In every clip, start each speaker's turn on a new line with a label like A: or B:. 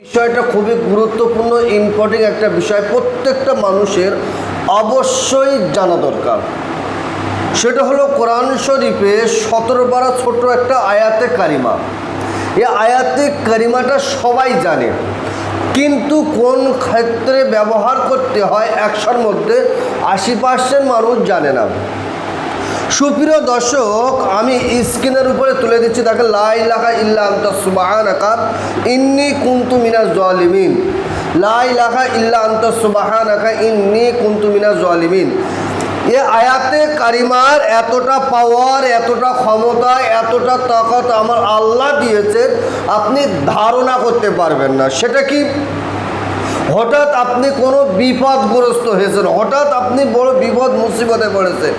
A: বিষয়টা খুবই গুরুত্বপূর্ণ ইম্পর্টেন্ট একটা বিষয়। প্রত্যেকটা মানুষের অবশ্যই জানা দরকার। সেটা হলো কোরআন শরীফে সতেরো বারা ছোট একটা আয়াতে কারিমা। এই আয়াতে কারিমাটা সবাই জানে। কিন্তু কোন ক্ষেত্রে ব্যবহার করতে হয়, একশোর মধ্যে আশি পার্সেন্ট মানুষ জানে না। সুপ্রিয় দর্শক, আমি স্ক্রিনের উপরে তুলে দিচ্ছি তাকে লাই লাখা ইল্লা আন্তা ইন্নি কুন্তু মিনাজ জলিমিন। লাই লাখা ইল্লা সুবাহান আকা ইন্নি কুন্তু মিনাজ জলিমিন। এ আয়াতে কারিমার এতটা পাওয়ার এতটা ক্ষমতা, এতটা তাকত আমার আল্লাহ দিয়েছেন আপনি ধারণা করতে পারবেন না। সেটা কি? হঠাৎ আপনি কোনো বিপদগ্রস্ত হয়েছেন, হঠাৎ আপনি বড় বিপদ মুসিবতে পড়েছেন।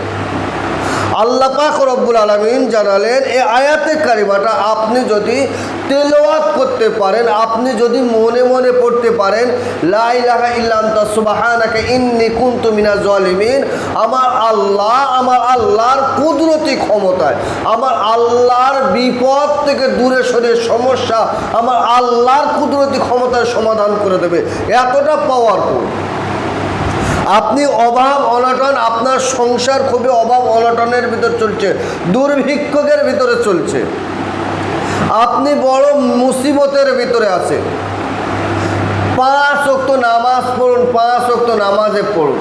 A: আল্লাহ পাক রব্বুল আলমিন জানালেন এই আয়াতে কারিমাটা আপনি যদি তেলাওয়াত করতে পারেন, আপনি যদি মনে মনে পড়তে পারেন লাই লাহা ইল্লান্তা সুবাহানাকে ইন্নি কুন্তু মিনা জলিমিন, আমার আল্লাহ, আমার আল্লাহর কুদরতি ক্ষমতায়, আমার আল্লাহর বিপদ থেকে দূরে সরে সমস্যা, আমার আল্লাহর কুদরতি ক্ষমতায় সমাধান করে দেবে। এতটা পাওয়ারফুল আপনি অভাব অনটন, আপনার সংসার খুবই অভাব অনটনের ভিতর চলছে, দুর্ভিক্ষকের ভিতরে চলছে। আপনি বড় মুসিবতের ভিতরে আছে পাঁচ অক্ত নামাজ পড়ুন, পাঁচ অক্ত নামাজে পড়ুন।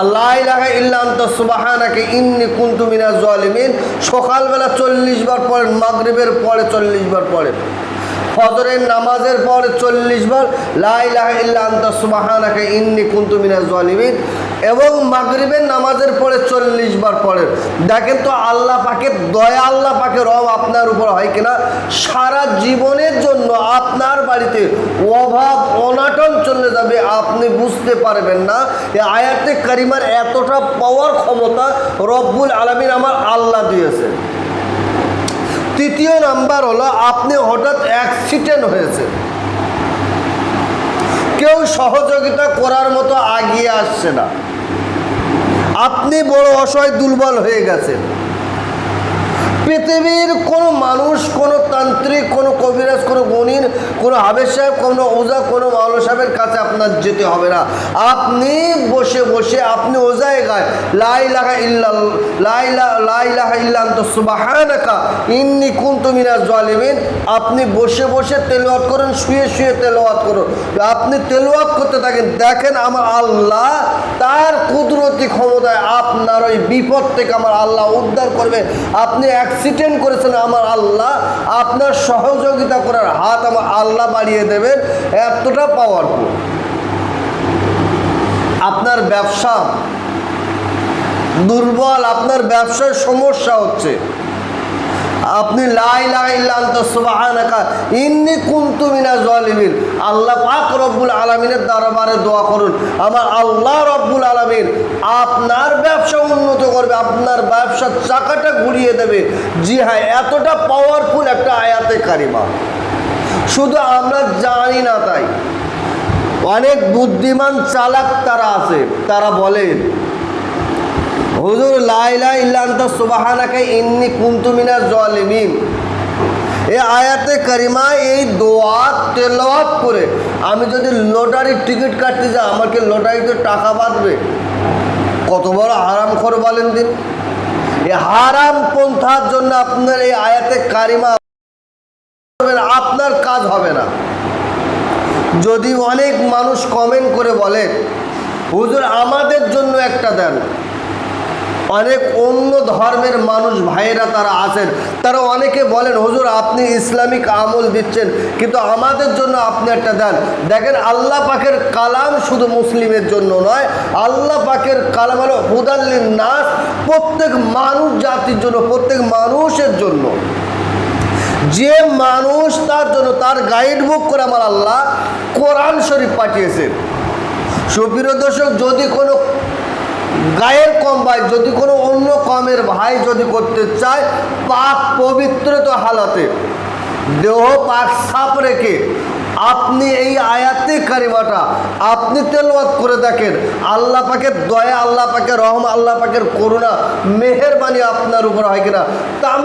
A: আল্লাহ ইলাহা ইল্লান্ত সুবাহানাকে ইন্নি কুন্তু মিনা জলিমিন। সকালবেলা চল্লিশ বার পড়েন, মাগরিবের পরে চল্লিশ বার পড়েন। ফজরের নামাজের পরে চল্লিশ বার লাই সুবাহানাকে ইন্নি কুন্তু মিনা জলিমিন, এবং মাগরিবের নামাজের পরে চল্লিশ বার পড়েন। দেখেন তো আল্লাহ পাকের দয়া, আল্লাহ পাকের রব আপনার উপর হয় কিনা? সারা জীবনের জন্য আপনার বাড়িতে অভাব, অনাটন চলে যাবে, আপনি বুঝতে পারবেন না। আয়াতে কারিমার এতটা পাওয়ার ক্ষমতা রব্বুল আলমিন আমার আল্লাহ দিয়েছে তৃতীয় নাম্বার হলো, আপনি হঠাৎ অ্যাক্সিডেন্ট হয়েছে। কেউ সহযোগিতা করার মতো আগিয়ে আসছে না। আপনি বড় অসহায়, দুর্বল হয়ে গেছেন। পৃথিবীর কোনো মানুষ, কোনো তান্ত্রিক, কোনো কবিরাজ, কোনো গণির কোনো হাবের সাহেব, কোনো ওজা, কোনো মাওলা সাহেবের কাছে আপনার যেতে হবে না। আপনি বসে বসে আপনি ও জায়গায় লাই লাহা ইল্লাল লাই লাই লাহা ইল্লাম তো সুবাহানাকা, ইন্নি কুন্তু মিনাজ জালিমিন। আপনি বসে বসে তেলাওয়াত করুন, শুয়ে শুয়ে তেলাওয়াত করুন। আপনি তেলাওয়াত করতে থাকেন, দেখেন আমার আল্লাহ তার কুদরতি ক্ষমতায় আপনার ওই বিপদ থেকে আমার আল্লাহ উদ্ধার করবে। আপনি অ্যাক্সিডেন্ট করেছেন আমার আল্লাহ, আপনার সহযোগিতা করার হাত আমার আল্লাহ বাড়িয়ে দেবেন, এতটা পাওয়ারফুল আপনার ব্যবসা দুর্বল, আপনার ব্যবসায় সমস্যা হচ্ছে। আপনি ইন্নি কুনতু মিনাজ জালিমিন আল্লাহ পাক রব্বুল আলামিনের দরবারে দোয়া করুন। আমার আল্লাহ রব্বুল আলামিন আপনার ব্যবসা উন্নত করবে, আপনার ব্যবসার চাকাটা ঘুরিয়ে দেবে। জি হ্যাঁ এতটা পাওয়ারফুল একটা আয়াতে কারিমা। শুধু আমরা জানি না তাই। অনেক বুদ্ধিমান চালাক তারা আছে, তারা বলেন হুজুর লাইলা ইল্লান্তা সুবাহানাকে, ইন্নি কুন্তুমিনা জলিমিন। এই আয়াতে কারিমা এই দোয়া তেলাওয়াত করে আমি যদি লটারির টিকিট কাটতে যাই, আমাকে লটারিতে টাকা বাঁধবে। কত বড় হারাম খর বলেন দিন এই হারাম পন্থার জন্য আপনার এই আয়াতে কারিমা আপনার কাজ হবে না। যদি অনেক মানুষ কমেন্ট করে বলে, হুজুর, আমাদের জন্য একটা দেন। অনেক অন্য ধর্মের মানুষ ভাইয়েরা তারা আছেন। তারা অনেকে বলেন, হুজুর, আপনি ইসলামিক আমল দিচ্ছেন, কিন্তু আমাদের জন্য আপনি একটা দেন। দেখেন, আল্লাহ পাকের কালাম শুধু মুসলিমের জন্য নয়, আল্লাহ পাকের কালাম হলো হুদাল্লিন নাস, প্রত্যেক মানুষ জাতির জন্য, প্রত্যেক মানুষের জন্য। যে মানুষ তার জন্য তার গাইড বুক করে আমার আল্লাহ কোরআন শরীফ পাঠিয়েছেন। সুপ্রিয় দর্শক, যদি কোনো গায়ের কম ভাই, যদি কোনো অন্য কমের ভাই যদি করতে চায়, পাক পবিত্রত হালাতে। দেহ পাক সাপ রেখে আপনি এই আয়াতে কারিমাটা আপনি তেলওয়াত করে দেখেন। আল্লাহ পাকের দয়া, আল্লাহ পাকের রহম, আল্লাহ পাকের করুণা মেহেরবানি আপনার উপর হয় কিনা? তাম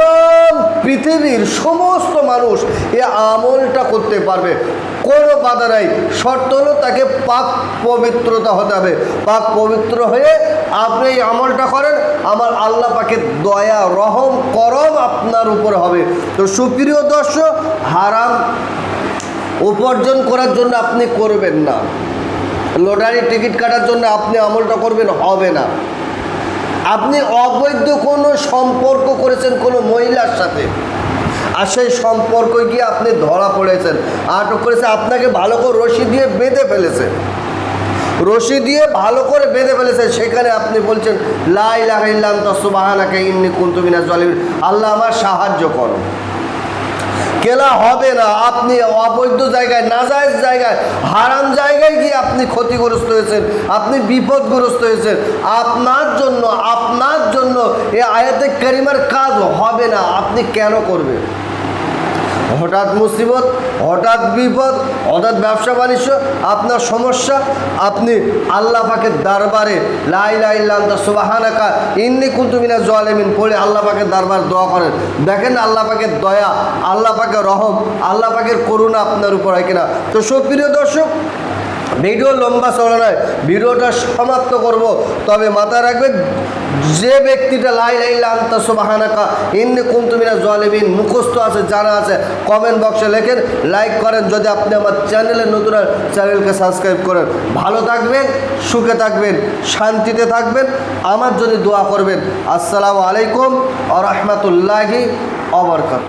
A: পৃথিবীর সমস্ত মানুষ এ আমলটা করতে পারবে। কোনো বাধা নাই। শর্ত হলো তাকে পাক পবিত্রতা হতে হবে। পাক পবিত্র হয়ে আপনি এই আমলটা করেন, আমার আল্লাহ পাকে দয়া, রহম, করম আপনার উপর হবে। তো সুপ্রিয় দর্শক, হারাম উপার্জন করার জন্য আপনি করবেন না। লটারি টিকিট কাটার জন্য আপনি আমলটা করবেন, হবে না। আপনি অবৈধ কোনো সম্পর্ক করেছেন কোনো মহিলার সাথে। আর সেই সম্পর্ক গিয়ে আপনি ধরা পড়েছেন। আটক করেছে, আপনাকে ভালো করে রশি দিয়ে বেঁধে ফেলেছে। রশি দিয়ে ভালো করে বেঁধে ফেলেছে। সেখানে আপনি বলছেন লাই লাগাইলাম তসবাহানাকে ইন্নি কুন্তুমিনা জলিম আল্লাহ আমার সাহায্য করো। কেলা হবে না, আপনি অবৈধ জায়গায়, নাজায়জ জায়গায়, হারাম জায়গায় গিয়ে আপনি ক্ষতিগ্রস্ত হয়েছেন, আপনি বিপদগ্রস্ত হয়েছেন। আপনার জন্য আপনার জন্য এ আয়াতে কারিমার কাজ হবে না। আপনি কেন করবেন? হঠাৎ মুসিবত, হঠাৎ বিপদ, হঠাৎ ব্যবসা বাণিজ্য, আপনার সমস্যা, আপনি আল্লাহ পাকের দরবারে লাই লাই সুবাহানাকা ইন্দি কুতুমিনা জলেমিন পড়ে আল্লাহ পাকের দরবার দোয়া করেন। দেখেন আল্লাহ পাকের দয়া, আল্লাহ পাকের রহম, আল্লাহ পাকের করুণা আপনার উপর হয় কিনা। তো সুপ্রিয় দর্শক ভিডিও লম্বা চলে নয়, ভিডিওটা সমাপ্ত করব। তবে মাথায় রাখবেন, যে ব্যক্তিটা লাই লাই লান্তা সোবাহানাকা, ইন্নি কুন্তুমিনা জলেবিন মুখস্থ আছে, জানা আছে কমেন্ট বক্সে লেখেন লাইক করেন, যদি আপনি আমার চ্যানেলে নতুন চ্যানেলকে সাবস্ক্রাইব করেন। ভালো থাকবেন, সুখে থাকবেন, শান্তিতে থাকবেন, আমার যদি দোয়া করবেন। আসসালামু আলাইকুম আ রহমতুল্লাহি অবরকাত